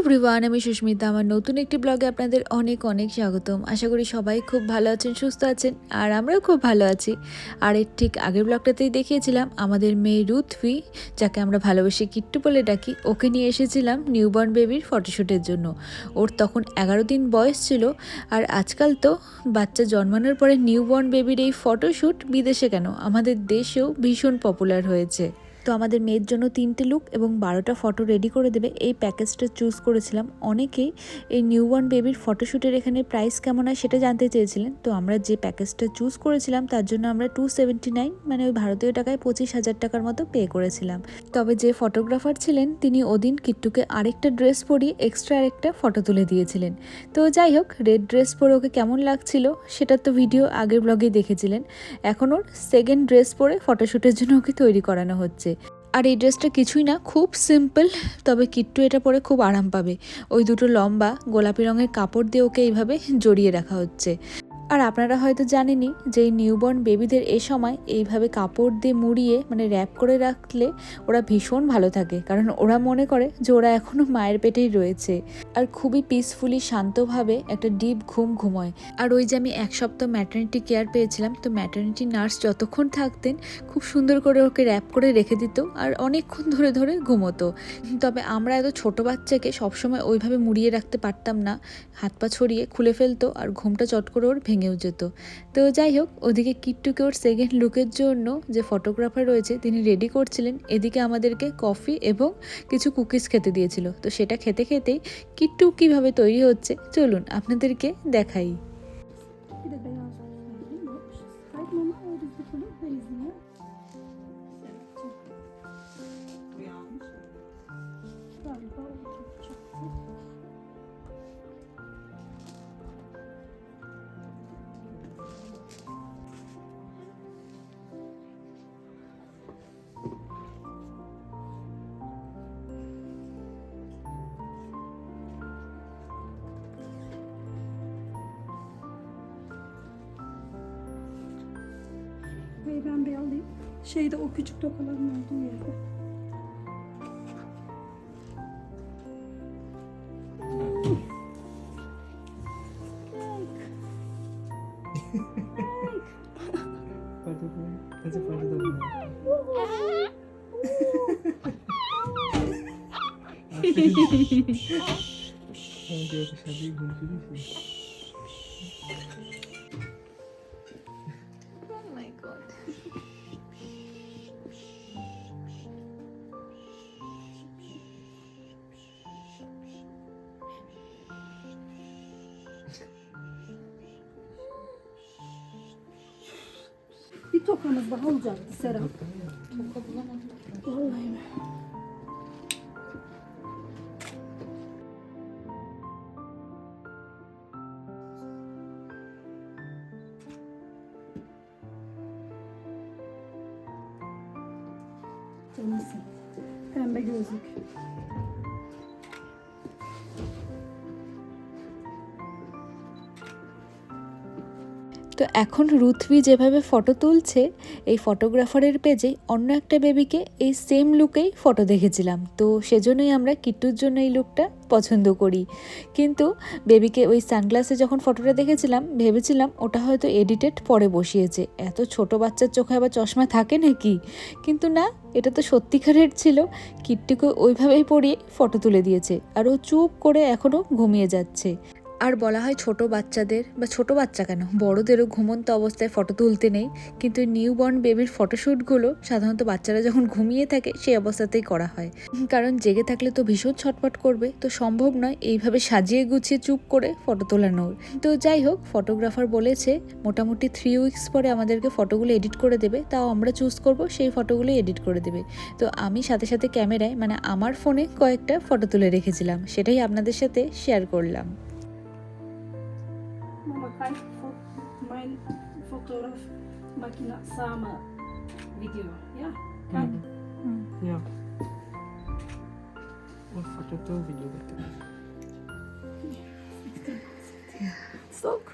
Everyone আমি সুস্মিতা। আমার নতুন একটি ব্লগে আপনাদের অনেক অনেক স্বাগতম। আশা করি সবাই খুব ভালো আছেন, সুস্থ আছেন, আর আমরাও খুব ভালো আছি। আর এর ঠিক আগের ব্লগটাতেই দেখিয়েছিলাম, আমাদের মেয়ে রুথভি, যাকে আমরা ভালোবেসে কিট্টু বলে ডাকি, ওকে নিয়ে এসেছিলাম নিউবর্ন বেবির ফটোশ্যুটের জন্য। ওর তখন এগারো দিন বয়স ছিল, আর আজকাল তো বাচ্চা জন্মানোর পরে নিউবর্ন বেবির এই ফটোশ্যুট বিদেশে কেন? আমাদের দেশেও ভীষণ পপুলার হয়েছে। তো আমাদের মেয়ের জন্য তিনটে লুক এবং বারোটা ফটো রেডি করে দেবে। এই প্যাকেজটা চুজ করেছিলাম। অনেকেই এই নিউবর্ন বেবির ফটোশ্যুটের এখানে প্রাইস কেমন হয় সেটা জানতে চেয়েছিলেন। তো আমরা যে প্যাকেজটা চুজ করেছিলাম, তার জন্য আমরা টু সেভেন্টি নাইন মানে ওই ভারতীয় টাকায় পঁচিশ হাজার টাকার মতো পে করেছিলাম। তবে যে ফটোগ্রাফার ছিলেন, তিনি ওদিন কিট্টুকে আরেকটা ড্রেস পরিয়ে এক্সট্রা আরেকটা ফটো তুলে দিয়েছিলেন। তো যাই হোক রেড ড্রেস পরে ওকে কেমন লাগছিল সেটা তো ভিডিও আগের ব্লগেই দেখেছিলেন। এখন ওর সেকেন্ড ড্রেস পরে ফটোশ্যুটের জন্য ওকে তৈরি করানো হচ্ছে। আর এই ড্রেসটা কিছুই না, খুব সিম্পল তবে কিট্টু এটা পরে খুব আরাম পাবে। ওই দুটো লম্বা গোলাপি রঙের কাপড় দিয়ে ওকে এইভাবে জড়িয়ে রাখা হচ্ছে। আর আপনারা হয়তো জানেনই যে এই নিউবর্ন বেবিদের এ সময় এইভাবে কাপড় দিয়ে মুড়িয়ে মানে র্যাপ করে রাখলে ওরা ভীষণ ভালো থাকে। কারণ ওরা মনে করে যে ওরা এখনও মায়ের পেটেই রয়েছে। আর খুবই পিসফুলি শান্তভাবে একটা ডিপ ঘুম ঘুমোয়। আর ওই যে আমি এক সপ্তাহ ম্যাটার্নিটি কেয়ার পেয়েছিলাম, তো ম্যাটার্নিটি নার্স যতক্ষণ থাকতেন খুব সুন্দর করে ওকে র্যাপ করে রেখে দিত আর অনেকক্ষণ ধরে ধরে ঘুমোতো। তবে আমরা এত ছোট বাচ্চাকে সবসময় ওইভাবে মুড়িয়ে রাখতে পারতাম না। হাত পা ছড়িয়ে খুলে ফেলতো আর ঘুমটা চট করে ওর ভেঙেও যেত তো যাই হোক, ওদিকে কিট্টুকে ওর সেকেন্ড লুকের জন্য যে ফটোগ্রাফার রয়েছে, তিনি রেডি করছিলেন। এদিকে আমাদেরকে কফি এবং কিছু কুকিজ খেতে দিয়েছিল। তো সেটা খেতে খেতেই কিট্টু কীভাবে তৈরি হচ্ছে, চলুন আপনাদেরকে দেখাই। Burayı ben bir alayım. Şeyde o küçük tokaların olduğu yerde. Meu Deus, eu sabia muito disso. Görüşürüz. Bir tokamız daha olacaktı Serap. Toka bulamadım. Vallahi mi? Canlısın. Pembe gözlük. তো এখন রুথবি যেভাবে ফটো তুলছে, এই ফটোগ্রাফারের পেজে অন্য একটা বেবিকে এই সেম লুকেই ফটো দেখেছিলাম। তো সেজন্যই আমরা কিট্টুর জন্য এই লুকটা পছন্দ করি। কিন্তু বেবিকে ওই সানগ্লাসে যখন ফটোটা দেখেছিলাম, ভেবেছিলাম ওটা হয়তো এডিটেড পরে বসিয়েছে। এত ছোট বাচ্চার চোখে আবার চশমা থাকে নাকি? কিন্তু না, এটা তো সত্যিকারের ছিল। কিট্টুকে ওইভাবেই পরিয়ে ফটো তুলে দিয়েছে। আর ও চুপ করে এখনও ঘুমিয়ে যাচ্ছে। আর বলা হয় ছোট বাচ্চাদের, বা ছোট বাচ্চা কেন? বড়দেরও ঘুমন্ত অবস্থায় ফটো তুলতে নেই। কিন্তু নিউবর্ন বেবির ফটোশ্যুটগুলো সাধারণত বাচ্চারা যখন ঘুমিয়ে থাকে, সেই অবস্থাতেই করা হয়। কারণ জেগে থাকলে তো ভীষণ ছটফট করবে। তো সম্ভব নয় এইভাবে সাজিয়ে গুছিয়ে চুপ করে ফটো তোলানোর। তো যাই হোক ফটোগ্রাফার বলেছে, মোটামুটি থ্রি উইকস পরে আমাদেরকে ফটোগুলো এডিট করে দেবে। তাও আমরা চুজ করব, সেই ফটোগুলো এডিট করে দেবে। তো আমি সাথে সাথে ক্যামেরায় মানে আমার ফোনে কয়েকটা ফটো তুলে রেখেছিলাম। সেটাই আপনাদের সাথে শেয়ার করলাম। Hakan mijn fotograaf maken nou samen video. Ja, kijk. Mm. Ja. Een foto video bekijken. Stop.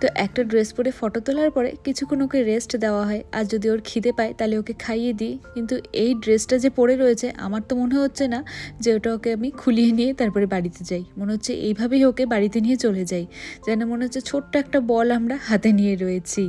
তো একটা ড্রেস পরে ফটো তোলার পরে কিছুক্ষণ ওকে রেস্ট দেওয়া হয়। আর যদি ওর খিদে পায়, তাহলে ওকে খাইয়ে দিই। কিন্তু এই ড্রেসটা যে পরে রয়েছে, আমার তো মনে হচ্ছে না যে ওটা ওকে আমি খুলিয়ে নিয়ে তারপরে বাড়িতে যাই। মনে হচ্ছে এইভাবেই ওকে বাড়িতে নিয়ে চলে যাই। যেন মনে হচ্ছে ছোট্ট একটা বল আমরা হাতে নিয়ে রয়েছি।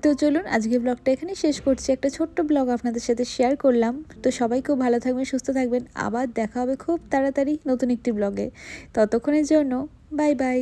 তো চলুন আজকে ব্লগটা এখানে শেষ করছি। একটা ছোট্ট ব্লগ আপনাদের সাথে শেয়ার করলাম। তো সবাই খুব ভালো থাকবেন, সুস্থ থাকবেন। আবার দেখা হবে খুব তাড়াতাড়ি নতুন একটি ব্লগে ততক্ষণের জন্য বাই বাই